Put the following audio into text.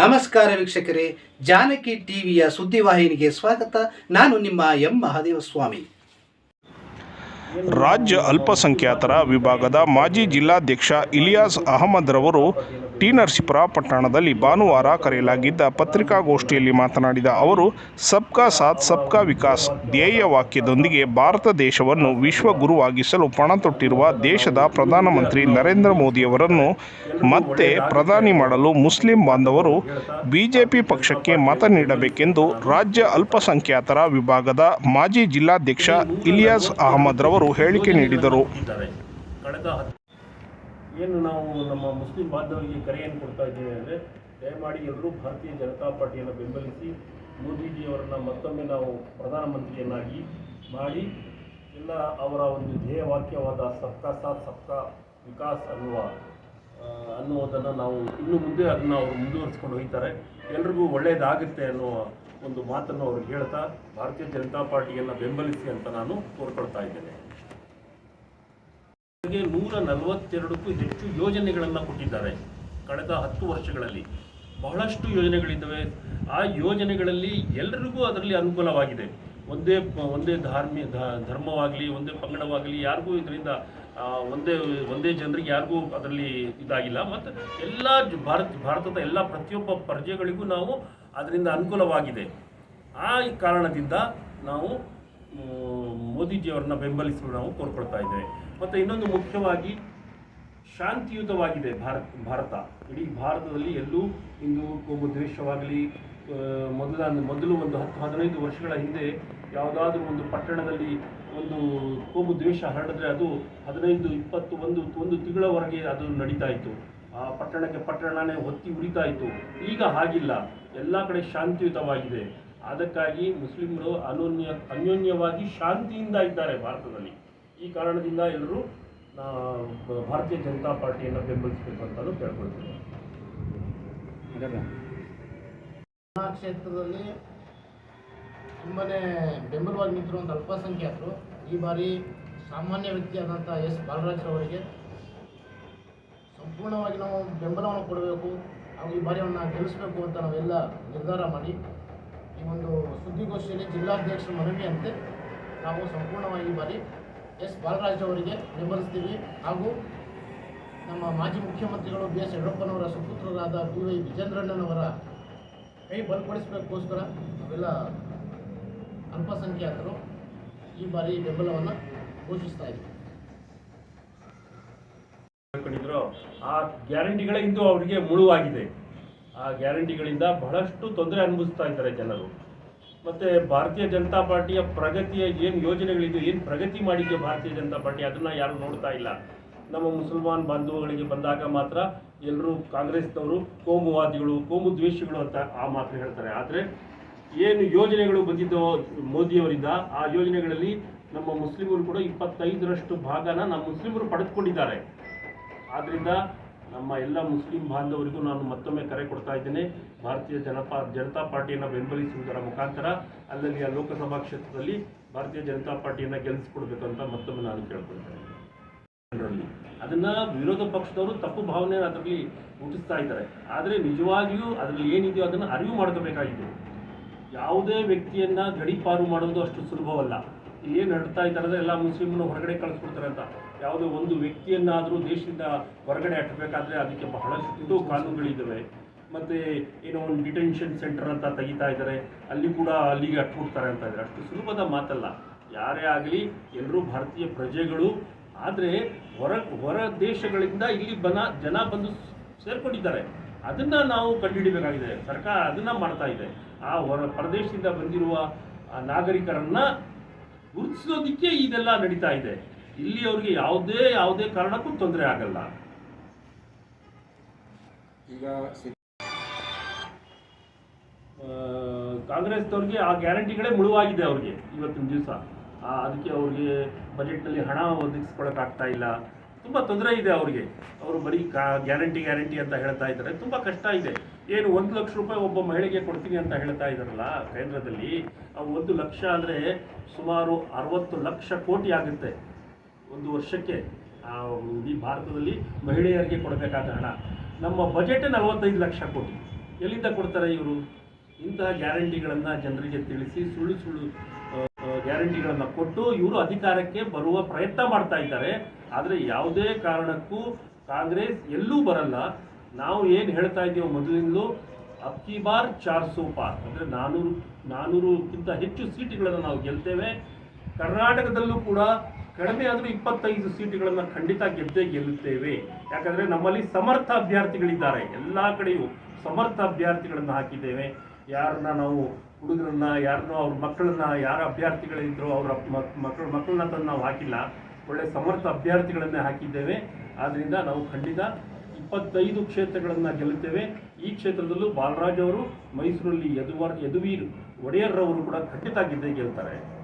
ನಮಸ್ಕಾರ ವೀಕ್ಷಕರೇ, ಜಾನಕಿ ಟಿವಿಯ ಸುದ್ದಿವಾಹಿನಿಗೆ ಸ್ವಾಗತ. ನಾನು ನಿಮ್ಮ ಎಂ. ಮಹಾದೇವ ಸ್ವಾಮಿ ರಾಜ್ಯ ಅಲ್ಪಸಂಖ್ಯಾತರ ವಿಭಾಗದ ಮಾಜಿ ಜಿಲ್ಲಾಧ್ಯಕ್ಷ ಇಲಿಯಾಸ್ ಅಹಮದ್ ರವರು ಟಿ ನರಸೀಪುರ ಪಟ್ಟಣದಲ್ಲಿ ಭಾನುವಾರ ಕರೆಯಲಾಗಿದ್ದ ಪತ್ರಿಕಾಗೋಷ್ಠಿಯಲ್ಲಿ ಮಾತನಾಡಿದ ಅವರು, ಸಬ್ಕಾ ಸಾಥ್, ಸಬ್ಕಾ ವಿಕಾಸ್ ಧ್ಯೇಯ ವಾಕ್ಯದೊಂದಿಗೆ ಭಾರತ ದೇಶವನ್ನು ವಿಶ್ವಗುರುವಾಗಿಸಲು ಪಣ ತೊಟ್ಟಿರುವ ದೇಶದ ಪ್ರಧಾನಮಂತ್ರಿ ನರೇಂದ್ರ ಮೋದಿಯವರನ್ನು ಮತ್ತೆ ಪ್ರಧಾನಿ ಮಾಡಲು ಮುಸ್ಲಿಂ ಬಾಂಧವರು ಬಿಜೆಪಿ ಪಕ್ಷಕ್ಕೆ ಮತ ನೀಡಬೇಕೆಂದು ರಾಜ್ಯ ಅಲ್ಪಸಂಖ್ಯಾತರ ವಿಭಾಗದ ಮಾಜಿ ಜಿಲ್ಲಾಧ್ಯಕ್ಷ ಇಲಿಯಾಸ್ ಅಹಮದ್ ರವರು ಹೇಳಿಕೆ ನೀಡಿದರು. ಏನು ನಾವು ನಮ್ಮ ಮುಸ್ಲಿಂ ಬಾಂಧವರಿಗೆ ಕರೆಯನ್ನು ಕೊಡ್ತಾ ಇದ್ದೇವೆ ಅಂದರೆ ದಯಮಾಡಿ ಎಲ್ಲರೂ ಭಾರತೀಯ ಜನತಾ ಪಾರ್ಟಿಯನ್ನು ಬೆಂಬಲಿಸಿ ಮೋದಿಜಿಯವರನ್ನು ಮತ್ತೊಮ್ಮೆ ನಾವು ಪ್ರಧಾನಮಂತ್ರಿಯನ್ನಾಗಿ ಮಾಡಿ ಎಲ್ಲ ಅವರ ಒಂದು ಧ್ಯೇಯವಾಕ್ಯವಾದ ಸಬ್ಕಾ ಸಾಥ್ ವಿಕಾಸ್ ಅನ್ನುವ ಅನ್ನುವುದನ್ನು ನಾವು ಇನ್ನು ಮುಂದೆ ಅದನ್ನು ಅವರು ಮುಂದುವರಿಸ್ಕೊಂಡು ಹೋಗ್ತಾರೆ. ಎಲ್ರಿಗೂ ಒಳ್ಳೆಯದಾಗುತ್ತೆ ಅನ್ನುವ ಒಂದು ಮಾತನ್ನು ಅವರು ಹೇಳ್ತಾ ಭಾರತೀಯ ಜನತಾ ಪಾರ್ಟಿಯನ್ನು ಬೆಂಬಲಿಸಿ ಅಂತ ನಾನು ಕೋರ್ಕೊಳ್ತಾ ಇದ್ದೇನೆ. ಅವರಿಗೆ ನೂರ ನಲವತ್ತೆರಡಕ್ಕೂ ಹೆಚ್ಚು ಯೋಜನೆಗಳನ್ನು ಕೊಟ್ಟಿದ್ದಾರೆ. ಕಳೆದ ಹತ್ತು ವರ್ಷಗಳಲ್ಲಿ ಬಹಳಷ್ಟು ಯೋಜನೆಗಳಿದ್ದಾವೆ. ಆ ಯೋಜನೆಗಳಲ್ಲಿ ಎಲ್ಲರಿಗೂ ಅದರಲ್ಲಿ ಅನುಕೂಲವಾಗಿದೆ. ಒಂದೇ ಒಂದೇ ಧಾರ್ಮಿ ಧರ್ಮವಾಗಲಿ, ಒಂದೇ ಪಂಗಡವಾಗಲಿ, ಯಾರಿಗೂ ಇದರಿಂದ ಒಂದೇ ಒಂದೇ ಜನರಿಗೆ ಯಾರಿಗೂ ಅದರಲ್ಲಿ ಇದಾಗಿಲ್ಲ. ಮತ್ತು ಎಲ್ಲ ಭಾರತ, ಭಾರತದ ಎಲ್ಲ ಪ್ರತಿಯೊಬ್ಬ ಪ್ರಜೆಗಳಿಗೂ ನಾವು ಅದರಿಂದ ಅನುಕೂಲವಾಗಿದೆ. ಆ ಕಾರಣದಿಂದ ನಾವು ಮೋದಿಜಿಯವರನ್ನ ಬೆಂಬಲಿಸಲು ನಾವು ಕೋರ್ಕೊಳ್ತಾ ಇದ್ದೇವೆ. ಮತ್ತು ಇನ್ನೊಂದು ಮುಖ್ಯವಾಗಿ ಶಾಂತಿಯುತವಾಗಿದೆ ಭಾರತ ಭಾರತ. ಇಡೀ ಭಾರತದಲ್ಲಿ ಎಲ್ಲೂ ಇಂದು ಕೋಮು ದ್ವೇಷವಾಗಲಿ ಮೊದಲ ಮೊದಲು ಒಂದು ಹತ್ತು ಹದಿನೈದು ವರ್ಷಗಳ ಹಿಂದೆ ಯಾವುದಾದ್ರೂ ಒಂದು ಪಟ್ಟಣದಲ್ಲಿ ಒಂದು ಕೋಮು ದ್ವೇಷ ಹರಡಿದ್ರೆ ಅದು ಹದಿನೈದು, ಇಪ್ಪತ್ತು ಒಂದು ಒಂದು ತಿಂಗಳವರೆಗೆ ಅದು ನಡೀತಾ ಇತ್ತು. ಆ ಪಟ್ಟಣಕ್ಕೆ ಪಟ್ಟಣನೇ ಹೊತ್ತಿ ಉರಿತಾ ಇತ್ತು. ಈಗ ಹಾಗಿಲ್ಲ. ಎಲ್ಲ ಕಡೆ ಶಾಂತಿಯುತವಾಗಿದೆ. ಅದಕ್ಕಾಗಿ ಮುಸ್ಲಿಮರು ಅನೋನ್ಯ ಅನ್ಯೋನ್ಯವಾಗಿ ಶಾಂತಿಯಿಂದ ಇದ್ದಾರೆ ಭಾರತದಲ್ಲಿ. ಈ ಕಾರಣದಿಂದ ಎಲ್ಲರೂ ಭಾರತೀಯ ಜನತಾ ಪಾರ್ಟಿಯನ್ನು ಬೆಂಬಲಿಸಬೇಕು ಅಂತಲೂ ಕೇಳ್ಕೊಳ್ತೀನಿ. ಕ್ಷೇತ್ರದಲ್ಲಿ ತುಂಬನೇ ಬೆಂಬಲವಾಗಿ ನಿಂತಿರುವಂಥ ಅಲ್ಪಸಂಖ್ಯಾತರು ಈ ಬಾರಿ ಸಾಮಾನ್ಯ ವ್ಯಕ್ತಿಯಾದಂಥ ಎಸ್. ಬಾಲರಾಜ್ ಅವರಿಗೆ ಸಂಪೂರ್ಣವಾಗಿ ನಾವು ಬೆಂಬಲವನ್ನು ಕೊಡಬೇಕು ಹಾಗೂ ಈ ಬಾರಿ ಅವನ್ನ ಗೆಲ್ಲಿಸಬೇಕು ಅಂತ ನಾವೆಲ್ಲ ನಿರ್ಧಾರ ಮಾಡಿ ಈ ಒಂದು ಸುದ್ದಿಗೋಷ್ಠಿಯಲ್ಲಿ ಜಿಲ್ಲಾಧ್ಯಕ್ಷರ ಮನವಿಯಂತೆ ನಾವು ಸಂಪೂರ್ಣವಾಗಿ ಬಾರಿ ಎಸ್. ಬಾಲರಾಜ್ ಅವರಿಗೆ ಬೆಂಬಲಿಸ್ತೀವಿ. ಹಾಗೂ ನಮ್ಮ ಮಾಜಿ ಮುಖ್ಯಮಂತ್ರಿಗಳು ಬಿ. ಎಸ್. ಯಡಿಯೂರಪ್ಪನವರ ಸುಪುತ್ರರಾದ ಬಿ. ವೈ. ವಿಜೇಂದ್ರಣ್ಣನವರ ಕೈ ಬಲಪಡಿಸಬೇಕೋಸ್ಕರ ನಾವೆಲ್ಲ ಅಲ್ಪಸಂಖ್ಯಾತರು ಈ ಬಾರಿ ಬೆಂಬಲವನ್ನು ಘೋಷಿಸ್ತಾ ಇದ್ದೀವಿ. ಆ ಗ್ಯಾರಂಟಿಗಳೇ ಇಂದು ಅವರಿಗೆ ಮುಳುವಾಗಿದೆ. ಆ ಗ್ಯಾರಂಟಿಗಳಿಂದ ಬಹಳಷ್ಟು ತೊಂದರೆ ಅನುಭವಿಸ್ತಾ ಇದ್ದಾರೆ ಜನರು. ಮತ್ತು ಭಾರತೀಯ ಜನತಾ ಪಾರ್ಟಿಯ ಪ್ರಗತಿಯ ಏನು ಯೋಜನೆಗಳಿದೆಯೋ ಏನು ಪ್ರಗತಿ ಮಾಡಿದೆಯೋ ಭಾರತೀಯ ಜನತಾ ಪಾರ್ಟಿ, ಅದನ್ನು ಯಾರು ನೋಡ್ತಾ ಇಲ್ಲ. ನಮ್ಮ ಮುಸಲ್ಮಾನ್ ಬಾಂಧವಗಳಿಗೆ ಬಂದಾಗ ಮಾತ್ರ ಎಲ್ಲರೂ ಕಾಂಗ್ರೆಸ್ನವರು ಕೋಮುವಾದಿಗಳು ಕೋಮು ದ್ವೇಷಗಳು ಅಂತ ಆ ಮಾತು ಹೇಳ್ತಾರೆ. ಆದರೆ ಏನು ಯೋಜನೆಗಳು ಬಂದಿದ್ದೋ ಮೋದಿಯವರಿಂದ, ಆ ಯೋಜನೆಗಳಲ್ಲಿ ನಮ್ಮ ಮುಸ್ಲಿಮರು ಕೂಡ ಇಪ್ಪತ್ತೈದರಷ್ಟು ಭಾಗನ ನಮ್ಮ ಮುಸ್ಲಿಮರು ಪಡೆದುಕೊಂಡಿದ್ದಾರೆ. ಆದ್ದರಿಂದ ನಮ್ಮ ಎಲ್ಲ ಮುಸ್ಲಿಂ ಬಾಂಧವರಿಗೂ ನಾನು ಮತ್ತೊಮ್ಮೆ ಕರೆ ಕೊಡ್ತಾ ಇದ್ದೇನೆ. ಭಾರತೀಯ ಜನಪಾ ಜನತಾ ಪಾರ್ಟಿಯನ್ನು ಬೆಂಬಲಿಸುವುದರ ಮುಖಾಂತರ ಅಲ್ಲಲ್ಲಿ ಆ ಲೋಕಸಭಾ ಕ್ಷೇತ್ರದಲ್ಲಿ ಭಾರತೀಯ ಜನತಾ ಪಾರ್ಟಿಯನ್ನು ಗೆಲ್ಲಿಸ್ಕೊಡ್ಬೇಕು ಅಂತ ಮತ್ತೊಮ್ಮೆ ನಾನು ಕೇಳ್ಕೊಳ್ತೇನೆ ಅದನ್ನ ವಿರೋಧ ಪಕ್ಷದವರು ತಪ್ಪು ಭಾವನೆ ಅದರಲ್ಲಿ ಹುಟ್ಟಿಸ್ತಾ ಇದ್ದಾರೆ. ಆದರೆ ನಿಜವಾಗಿಯೂ ಅದರಲ್ಲಿ ಏನಿದೆಯೋ ಅದನ್ನು ಅರಿವು ಮಾಡ್ಕೋಬೇಕಾಗಿದೆ. ಯಾವುದೇ ವ್ಯಕ್ತಿಯನ್ನ ಗಡೀಪಾರು ಮಾಡೋದು ಅಷ್ಟು ಸುಲಭವಲ್ಲ. ಏನು ನಡ್ತಾ ಇದ್ದಾರೆ ಎಲ್ಲ ಮುಸ್ಲಿಮನ್ನು ಹೊರಗಡೆ ಕಳಿಸ್ಕೊಡ್ತಾರೆ ಅಂತ. ಯಾವುದೋ ಒಂದು ವ್ಯಕ್ತಿಯನ್ನಾದರೂ ದೇಶದಿಂದ ಹೊರಗಡೆ ಹಾಕಬೇಕಾದ್ರೆ ಅದಕ್ಕೆ ಬಹಳಷ್ಟು ಕಾನೂನುಗಳಿದ್ದಾವೆ ಮತ್ತು ಏನೋ ಒಂದು ಡಿಟೆನ್ಷನ್ ಸೆಂಟರ್ ಅಂತ ತೆಗಿತಾ ಇದ್ದಾರೆ. ಅಲ್ಲಿ ಕೂಡ ಅಲ್ಲಿಗೆ ಅಟ್ಬಿಡ್ತಾರೆ ಅಂತ ಇದ್ದಾರೆ. ಅಷ್ಟು ಸುಲಭದ ಮಾತಲ್ಲ. ಯಾರೇ ಆಗಲಿ, ಎಲ್ಲರೂ ಭಾರತೀಯ ಪ್ರಜೆಗಳು. ಆದರೆ ಹೊರ ಹೊರ ದೇಶಗಳಿಂದ ಇಲ್ಲಿ ಬನ, ಜನ ಬಂದು ಸೇರ್ಕೊಂಡಿದ್ದಾರೆ. ಅದನ್ನ ನಾವು ಕಂಡುಹಿಡಿಬೇಕಾಗಿದೆ. ಸರ್ಕಾರ ಅದನ್ನ ಮಾಡ್ತಾ ಇದೆ. ಆ ಹೊರ ಪ್ರದೇಶದಿಂದ ಬಂದಿರುವ ನಾಗರಿಕರನ್ನ ಗುರುತಿಸೋದಕ್ಕೆ ಇದೆಲ್ಲ ನಡೀತಾ ಇದೆ. ಇಲ್ಲಿ ಅವ್ರಿಗೆ ಯಾವುದೇ ಯಾವುದೇ ಕಾರಣಕ್ಕೂ ತೊಂದರೆ ಆಗಲ್ಲ. ಈಗ ಕಾಂಗ್ರೆಸ್ನವ್ರಿಗೆ ಆ ಗ್ಯಾರಂಟಿಗಳೇ ಮುಳುವಾಗಿದೆ ಅವ್ರಿಗೆ ಇವತ್ತಿನ ದಿವಸ. ಅದಕ್ಕೆ ಅವ್ರಿಗೆ ಬಜೆಟ್ನಲ್ಲಿ ಹಣ ಒದಗಿಸ್ಕೊಳಕ್ಕಾಗ್ತಾ ಇಲ್ಲ. ತುಂಬ ತೊಂದರೆ ಇದೆ ಅವ್ರಿಗೆ. ಅವರು ಬರೀ ಕಾ, ಗ್ಯಾರಂಟಿ ಗ್ಯಾರಂಟಿ ಅಂತ ಹೇಳ್ತಾ ಇದ್ದಾರೆ. ತುಂಬ ಕಷ್ಟ ಇದೆ. ಏನು ಒಂದು ಲಕ್ಷ ರೂಪಾಯಿ ಒಬ್ಬ ಮಹಿಳೆಗೆ ಕೊಡ್ತೀನಿ ಅಂತ ಹೇಳ್ತಾ ಇದ್ದಾರಲ್ಲ ಕೇಂದ್ರದಲ್ಲಿ, ಆ ಒಂದು ಲಕ್ಷ ಅಂದರೆ ಸುಮಾರು ಅರವತ್ತು ಲಕ್ಷ ಕೋಟಿ ಆಗುತ್ತೆ ಒಂದು ವರ್ಷಕ್ಕೆ. ಇಡೀ ಭಾರತದಲ್ಲಿ ಮಹಿಳೆಯರಿಗೆ ಕೊಡಬೇಕಾದ ಹಣ. ನಮ್ಮ ಬಜೆಟ್ ನಲವತ್ತೈದು ಲಕ್ಷ ಕೋಟಿ. ಎಲ್ಲಿಂದ ಕೊಡ್ತಾರೆ ಇವರು? ಇಂತಹ ಗ್ಯಾರಂಟಿಗಳನ್ನು ಜನರಿಗೆ ತಿಳಿಸಿ ಸುಳ್ಳು ಸುಳ್ಳು ಗ್ಯಾರಂಟಿಗಳನ್ನು ಕೊಟ್ಟು ಇವರು ಅಧಿಕಾರಕ್ಕೆ ಬರುವ ಪ್ರಯತ್ನ ಮಾಡ್ತಾ ಇದ್ದಾರೆ. ಆದರೆ ಯಾವುದೇ ಕಾರಣಕ್ಕೂ ಕಾಂಗ್ರೆಸ್ ಎಲ್ಲೂ ಬರಲ್ಲ. ನಾವು ಏನು ಹೇಳ್ತಾ ಇದ್ದೀವೋ ಮೊದಲಿಂದಲೂ ಅಕ್ಕಿ ಬಾರ್ ಚಾರ್ ಸೋಪಾರ್ ಅಂದರೆ ನಾನೂರು, ನಾನೂರಕ್ಕಿಂತ ಹೆಚ್ಚು ಸೀಟುಗಳನ್ನು ನಾವು ಗೆಲ್ತೇವೆ. ಕರ್ನಾಟಕದಲ್ಲೂ ಕೂಡ ಕಡಿಮೆ ಆದರೂ ಇಪ್ಪತ್ತೈದು ಸೀಟುಗಳನ್ನು ಖಂಡಿತ ಗೆದ್ದೇ ಗೆಲ್ಲುತ್ತೇವೆ. ಯಾಕಂದರೆ ನಮ್ಮಲ್ಲಿ ಸಮರ್ಥ ಅಭ್ಯರ್ಥಿಗಳಿದ್ದಾರೆ. ಎಲ್ಲ ಕಡೆಯೂ ಸಮರ್ಥ ಅಭ್ಯರ್ಥಿಗಳನ್ನು ಹಾಕಿದ್ದೇವೆ. ಯಾರನ್ನ ನಾವು ಹುಡುಗರನ್ನ, ಯಾರನ್ನೋ ಅವ್ರ ಮಕ್ಕಳನ್ನ, ಯಾರ ಅಭ್ಯರ್ಥಿಗಳಿದ್ರು ಅವರ ಮಕ್ಕಳು ಮಕ್ಕಳನ್ನ ತಂದು ನಾವು ಹಾಕಿಲ್ಲ. ಒಳ್ಳೆ ಸಮರ್ಥ ಅಭ್ಯರ್ಥಿಗಳನ್ನೇ ಹಾಕಿದ್ದೇವೆ. ಆದ್ದರಿಂದ ನಾವು ಖಂಡಿತ ಇಪ್ಪತ್ತೈದು ಕ್ಷೇತ್ರಗಳನ್ನು ಗೆಲ್ಲುತ್ತೇವೆ. ಈ ಕ್ಷೇತ್ರದಲ್ಲೂ ಬಾಲರಾಜ್ ಅವರು, ಮೈಸೂರಲ್ಲಿ ಯದುವರ್ ಯದುವೀರ್ ಒಡೆಯರ್ರವರು ಕೂಡ ಖಂಡಿತ ಗೆದ್ದೇ ಗೆಲ್ತಾರೆ.